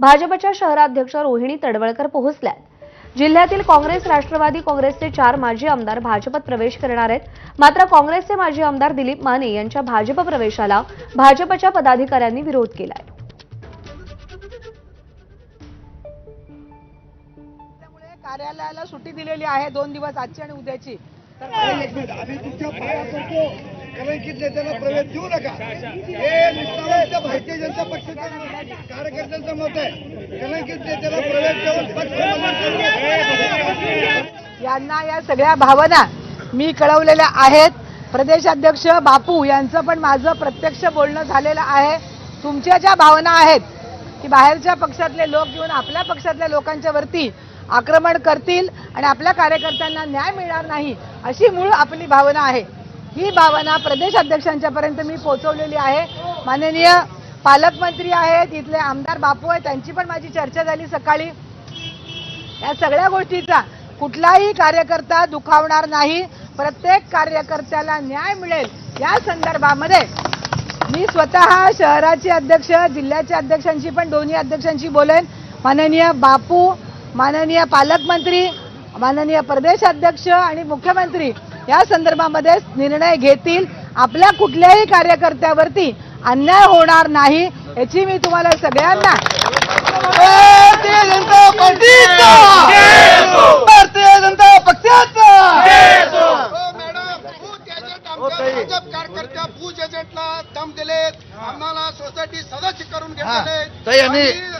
भाजपच्या शहराध्यक्ष रोहिणी तडवळकर पोहोचल्यात. जिल्ह्यातील काँग्रेस राष्ट्रवादी काँग्रेसचे चार माजी आमदार भाजपत प्रवेश करणार आहेत. मात्र काँग्रेसचे माजी आमदार दिलीप माने यांच्या भाजप प्रवेशाला भाजपच्या पदाधिकाऱ्यांनी विरोध केलाय. त्यामुळे कार्यालयाला सुट्टी दिलेली आहे दोन दिवस आजची आणि उद्याची. तर एक कलंकित नेत्याला प्रवेश देऊ नका. हे निष्ठावंत भारतीय जनता पक्षाच्या कार्यकर्त्यांचं मत आहे. कलंकित नेत्याला प्रवेश देऊन पक्ष यांना या सगळ्या भावना मी कळवलेल्या आहेत. प्रदेशाध्यक्ष बापू यांचं पण माझं प्रत्यक्ष बोलणं झालेलं आहे. तुमच्या ज्या भावना आहेत की बाहेरच्या पक्षातले लोक येऊन आपल्या पक्षातल्या लोकांच्या वरती आक्रमण करतील आणि आपल्या कार्यकर्त्यांना न्याय मिळणार नाही अशी मूळ आपली भावना आहे. ही भावना प्रदेश अध्यक्षांच्यापर्यंत मी पोहोचवलेली आहे. माननीय पालकमंत्री आहेत इथले आमदार बापू आहेत त्यांची पण माझी चर्चा झाली सकाळी. या सगळ्या गोष्टीचा कुठलाही कार्यकर्ता दुखावणार नाही. प्रत्येक कार्यकर्त्याला न्याय मिळेल. या संदर्भामध्ये मी स्वतः शहराचे अध्यक्ष जिल्ह्याच्या अध्यक्षांशी पण दोन्ही अध्यक्षांशी बोलेन. माननीय बापू माननीय पालकमंत्री माननीय प्रदेश अध्यक्ष आणि मुख्यमंत्री या संदर्भामध्ये निर्णय घेतील आपल्या कुठल्याही कार्यकर्त्यावरती अन्याय होणार नाही याची मी तुम्हाला सगळ्यांना भारतीय जनता पार्टीचा! भारतीय जनता पक्षाचा! हो. भाजप कार्यकर्त्या भूज एजंटला दम दिलेत. आम्हाला सोसायटी सदस्य करून हा. घेतलेले आणि-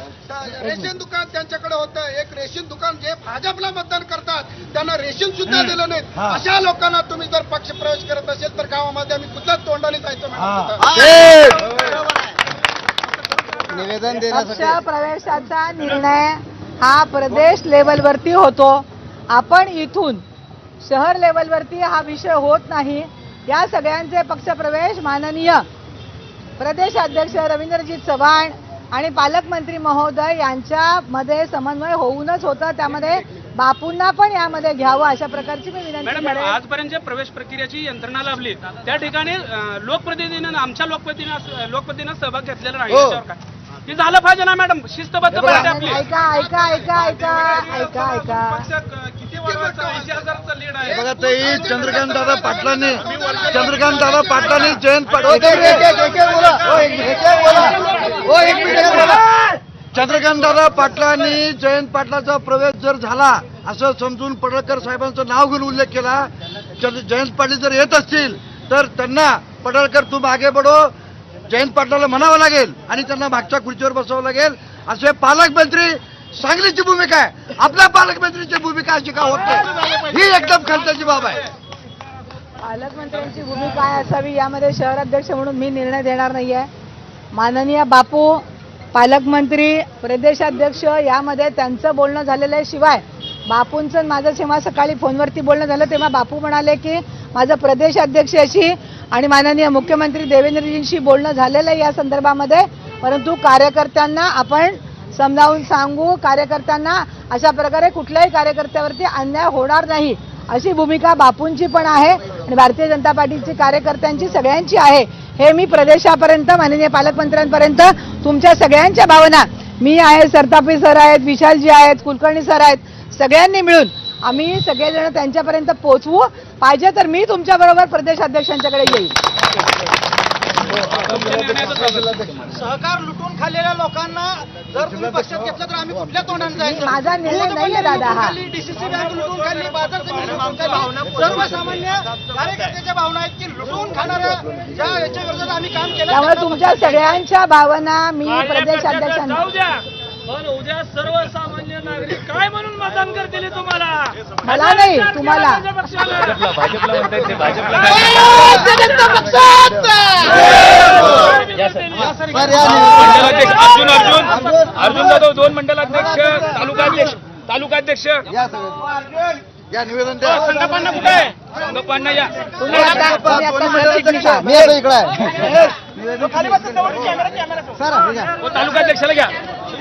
रेशन दुकान त्यांच्याकडे होतं. एक रेशन दुकान जे भाजपला मतदान करतात त्यांना रेशन सुद्धा दिलं नाही. अशा लोकांना तुम्ही जर पक्ष प्रवेश करत असेल तर गावामध्ये आम्ही कुठल्याच तोंडाने जायचं हा. निवेदन पक्ष प्रवेशाचा निर्णय हा प्रदेश लेवलवरती होतो. आपण इथून शहर लेवलवरती हा विषय होत नाही. या सगळ्यांचे पक्ष प्रवेश माननीय प्रदेश अध्यक्ष रवींद्रजीत चव्हाण आणि पालकमंत्री महोदय यांच्यामध्ये समन्वय होऊनच होतं. त्यामध्ये बापूंना पण यामध्ये घ्यावं अशा प्रकारची मी विनंती आजपर्यंत जे प्रवेश प्रक्रियेची यंत्रणा लाभली त्या ठिकाणी लोकप्रतिनिधीनं आमच्या लोकप्रतिनिधीनं लोकप्रतिनिधीनं सहभाग घेतलेला नाही. हो. झालं पाहिजे ना मॅडम? शिस्तबद्ध ऐका ऐका ऐका ऐका ऐका ऐका. बघा ताई चंद्रकांत दादा पाटलांनी चंद्रकांत दादा पाटलांनी जयंत पाटील चंद्रकांत दादा पाटलांनी जयंत पाटलाचा प्रवेश जर झाला असं समजून पडळकर साहेबांचं नाव घेऊन उल्लेख केला जयंत पाटील जर येत असतील तर त्यांना पडळकर तू मागे बडो जयंत पाटलाला म्हणावं लागेल आणि त्यांना मागच्या खुर्चीवर बसावं लागेल. असे पालकमंत्री सांगलीची भूमिका आहे. आपल्या पालकमंत्रीची भूमिका अशी का होत नाही? ही एकदम खर्चाची बाब आहे. पालकमंत्र्यांची भूमिका काय असावी यामध्ये शहर अध्यक्ष म्हणून मी निर्णय देणार नाहीये. माननीय बापू पालकमंत्री प्रदेशाध्यक्ष यामध्ये त्यांचं बोलणं झालेलं आहे शिवाय बापूंचं माझं जेव्हा सकाळी फोनवरती बोलणं झालं तेव्हा बापू म्हणाले की माझं प्रदेशाध्यक्षाशी आणि माननीय मुख्यमंत्री देवेंद्रजींशी बोलणं झालेलं आहे या संदर्भामध्ये. परंतु कार्यकर्त्यांना आपण समजावून सांगू कार्यकर्त्यांना अशा प्रकारे कुठल्याही कार्यकर्त्यावरती अन्याय होणार नाही अशी भूमिका बापूंची पण आहे आणि भारतीय जनता पार्टीची कार्यकर्त्यांची सगळ्यांची आहे. हे मी प्रदेशापर्यंत माननीय पालकमंत्र्यांपर्यंत तुमच्या सगळ्यांच्या भावना. मी आहे सरतापी सर आहेत विशालजी आहेत कुलकर्णी सर आहेत सगळ्यांनी मिळून आम्ही सगळेजण त्यांच्यापर्यंत पोहोचवू पाहिजे तर मी तुमच्या बरोबर प्रदेश अध्यक्षांच्याकडे येईल सहकार लुटून खाल्लेल्या लोकांना जर तुम्ही पक्षात घेतलं तर आम्ही कुठल्या तोंडाने जायचं? माझा निर्णय नाहीये दादा हा. डीसीसी बँक लुटून खाल्ली बाजार समिती लुटून खाल्ली सर्वसामान्य कार्यकर्त्याच्या भावना आहेत की लुटून खाणाऱ्या ज्या याच्या विरोधात आम्ही काम केलं त्यामुळे तुमच्या सगळ्यांच्या भावना मी प्रदेश अध्यक्षांना जाऊ द्या. पण उद्या सर्वसामान्य नागरिक काय म्हणून मतदान करतील तुम्हाला? मला नाही, तुम्हाला. मंडलाध्यक्ष अर्जुन अर्जुन. अर्जुन जाधव दोन मंडलाध्यक्ष तालुकाध्यक्ष तालुकाध्यक्ष. या निवेदन द्या. संगपांना कुठे आहे? संगपांना या. मी इकडे आहे. तालुकाध्यक्षाला घ्या.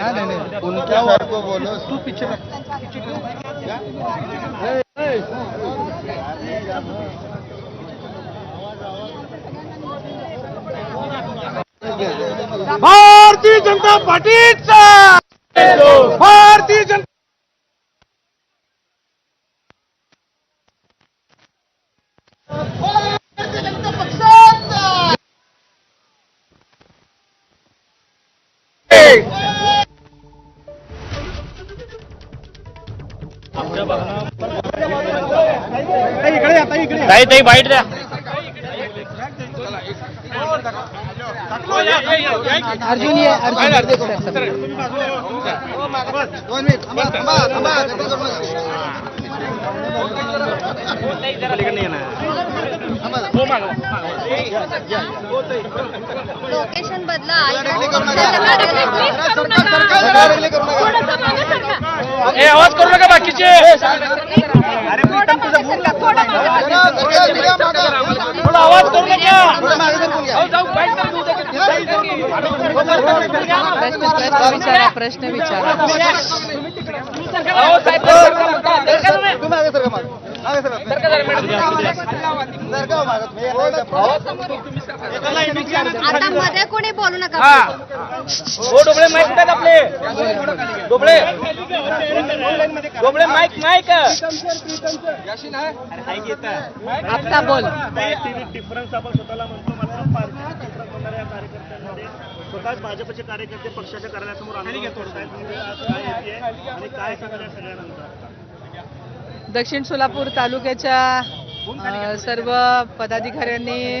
काय उनका को बोलो. तू पीछे भारतीय जनता पार्टीचा. भारतीय जनता ताई ताई बाईट द्या अर्जुन ये अर्जुन दोन मिनिट थांबा थांबा थांबा गर्दी करू नका. लोकेशन बदला ए आवाज करू नका बाकीचे. थोडा आवाज करू नका की. प्रश्न विचारा आता मध्ये कोणी बोलू नका. हा. डोबळे माईक आहेत आपले? डोबळे? डोबळे माईक माईक आता बोल. डिफरन्स आपण स्वतःला म्हणतो मात्र पार्टीला चित्र करणाऱ्या कार्यकर्त्यांमध्ये स्वतःच भाजपचे कार्यकर्ते पक्षाच्या कार्यालयासमोर आंदोलन करत आहेत काय आणि काय सांगणार या सगळ्यानंतर दक्षिण सोलापूर तालुक्याच्या सर्व पदाधिकाऱ्यांनी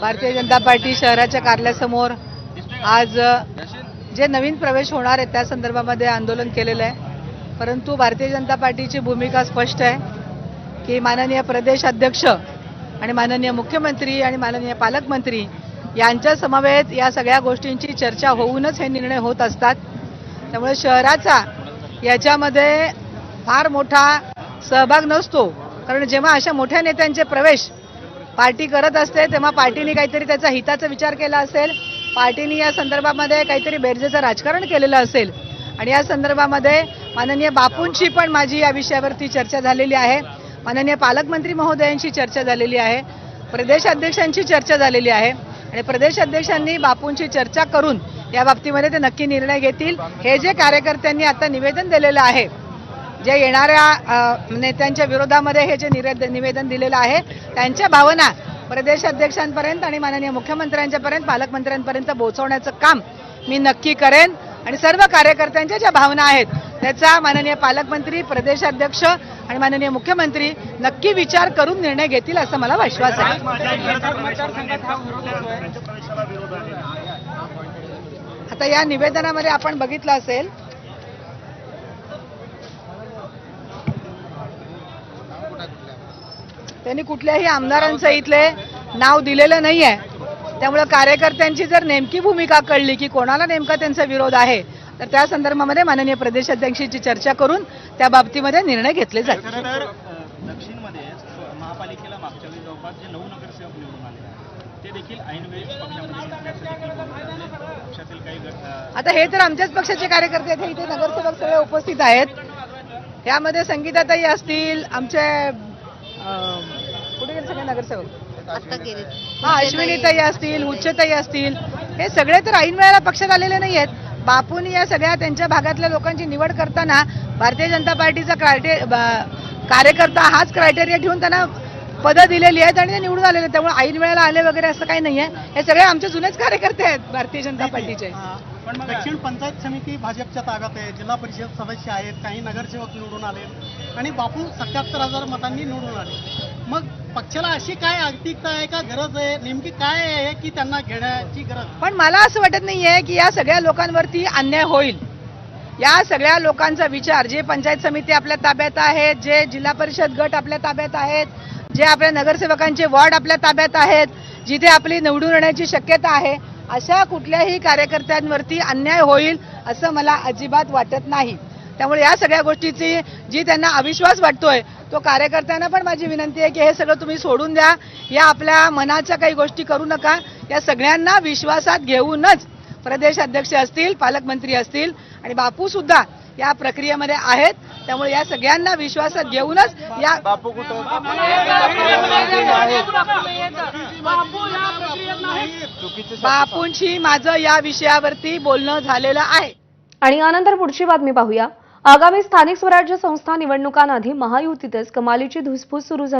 भारतीय जनता पार्टी शहराच्या कार्यालयासमोर आज जे नवीन प्रवेश होणार आहेत त्या संदर्भामध्ये आंदोलन केलेलं आहे. परंतु भारतीय जनता पार्टीची भूमिका स्पष्ट आहे की माननीय प्रदेश अध्यक्ष आणि माननीय मुख्यमंत्री आणि माननीय पालकमंत्री यांच्या समवेत या सगळ्या गोष्टींची चर्चा होऊनच हे निर्णय होत असतात. त्यामुळे शहराचा याच्यामध्ये फार मोठा सहभाग नसतो. कारण जेव्हा अशा मोठ्या नेत्यांचे प्रवेश पार्टी करत असते तेव्हा पार्टीने काहीतरी त्याचा हिताचा विचार केला असेल. पार्टीने या संदर्भामध्ये काहीतरी बेरजेचं राजकारण केलेलं असेल. आणि या संदर्भामध्ये माननीय बापूंशी पण माझी या विषयावरती चर्चा झालेली आहे. माननीय पालकमंत्री महोदयांशी चर्चा झालेली आहे. प्रदेशाध्यक्षांची चर्चा झालेली आहे. आणि प्रदेश अध्यक्षांनी चर्चा करून या बाबतीमध्ये ते नक्की निर्णय घेतील. हे जे कार्यकर्त्यांनी आता निवेदन दिलेलं आहे जे येणाऱ्या नेत्यांच्या विरोधामध्ये हे जे निवेद- निवेदन दिलेलं आहे त्यांच्या भावना प्रदेश अध्यक्षांपर्यंत आणि माननीय मुख्यमंत्र्यांच्यापर्यंत पालकमंत्र्यांपर्यंत पोहोचवण्याचं काम मी नक्की करेन. आणि सर्व कार्यकर्त्यांच्या ज्या भावना आहेत त्याचा माननीय पालकमंत्री प्रदेशाध्यक्ष आणि माननीय मुख्यमंत्री नक्की विचार करून निर्णय घेतील असं मला विश्वास आहे. आता या निवेदनामध्ये आपण बघितलं असेल त्यांनी कुठल्याही आमदारांचं इथले नाव दिलेलं नाही आहे त्यामुळे कार्यकर्त्यांची जर नेमकी भूमिका कळली की कोणाला नेमका त्यांचा विरोध आहे तर त्या संदर्भामध्ये माननीय प्रदेशाध्यक्षांची चर्चा करून त्या बाबतीमध्ये निर्णय घेतले जातील. तर दक्षिणमध्ये महापालिकेला मागच्या वेळी जवळपास जे नऊ नगरसेवक निवडून आले ते देखील पक्षातील काही आता हे तर आमच्याच पक्षाचे कार्यकर्ते आहेत इथे नगरसेवक सगळे उपस्थित आहेत. यामध्ये संगीताताई असतील आमचे नगरसेवक. आता गेले. हा अश्विनीताई असतील उच्चताई असतील हे सगळे तर ऐन वेळेला पक्षात आलेले नाही आहेत बापूंनी या सगळ्या त्यांच्या भागातल्या लोकांची निवड करताना भारतीय जनता पार्टीचा क्रायटे कार्यकर्ता हाच क्रायटेरिया ठेवून त्यांना पदं दिलेली आहेत आणि ते निवडून आलेले आहेत. त्यामुळे ऐन वेळेला आले वगैरे असं काही नाहीये. हे सगळे आमचे जुनेच कार्यकर्ते आहेत भारतीय जनता पार्टीचे. दक्षिण पंचायत समिती भाजपच्या ताब्यात आहे. जिल्हा परिषद सदस्य आहेत. काही नगरसेवक निवडून आले आणि बापू सत्याहत्तर हजार मतांनी निवडून आले. मग पक्षाला अशी काय आर्थिकता आहे का गरज आहे? नेमकी काय आहे की त्यांना घेण्याची गरज? पण मला असं वाटत नाहीये की या सगळ्या लोकांवरती अन्याय होईल. या सगळ्या लोकांचा विचार जे पंचायत समिती आपल्या ताब्यात आहेत जे जिल्हा परिषद गट आपल्या ताब्यात आहेत जे आपल्या नगरसेवकांचे वॉर्ड आपल्या ताब्यात आहेत जिथे आपली निवडून येण्याची शक्यता आहे अशा कुठल्याही कार्यकर्त्यांवरती अन्याय होईल असं मला अजिबात वाटत नाही. त्यामुळे या सगळ्या गोष्टीची जी त्यांना अविश्वास वाटतोय तो कार्यकर्त्यांना पण माझी विनंती आहे की हे सगळं तुम्ही सोडून द्या. या आपल्या मनाच्या काही गोष्टी करू नका. या सगळ्यांना विश्वासात घेऊनच प्रदेश अध्यक्ष असतील पालकमंत्री असतील आणि बापू सुद्धा या प्रक्रियेमध्ये आहेत. त्यामुळे या सगळ्यांना विश्वासात घेऊनच या बापू कुठं बापूंशी माझं या विषयावरती बोलणं झालेलं आहे. आणि यानंतर पुढची बातमी पाहूया. आगामी स्थानिक स्वराज्य संस्था निवडणुकांआधी महायुतीतच कमालीची धुसफूस सुरू झाली.